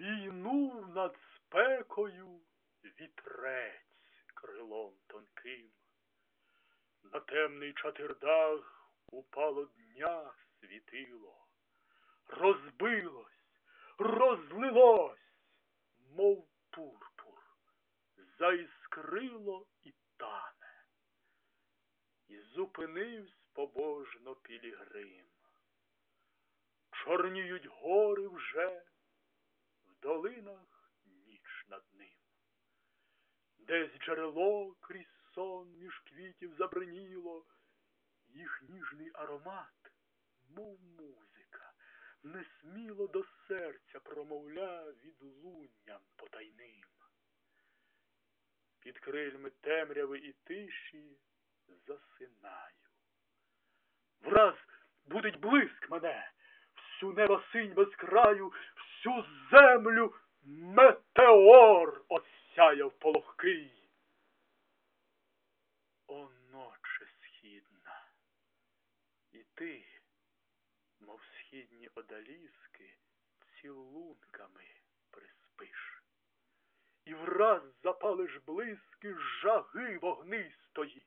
Війну над спекою вітрець крилом тонким. На темний чатирдах упало дня світило, розбилось, розлилось, мов пурпур, заіскрило і тане, і зупинивсь побожно Пілігрим. Чорніють гори над ним. Десь джерело крізь сон між квітів забриніло, їх ніжний аромат, мов музика, несміло до серця промовля відлунням потайним. Під крильми темряви і тиші засинаю. Враз будить блиск мене, всю небо синь без краю, всю землю метеор осяяв полохкий. О, ноче східна, і ти, мов східні одаліски, цілунками приспиш, і враз запалиш блиски жаги вогнистої,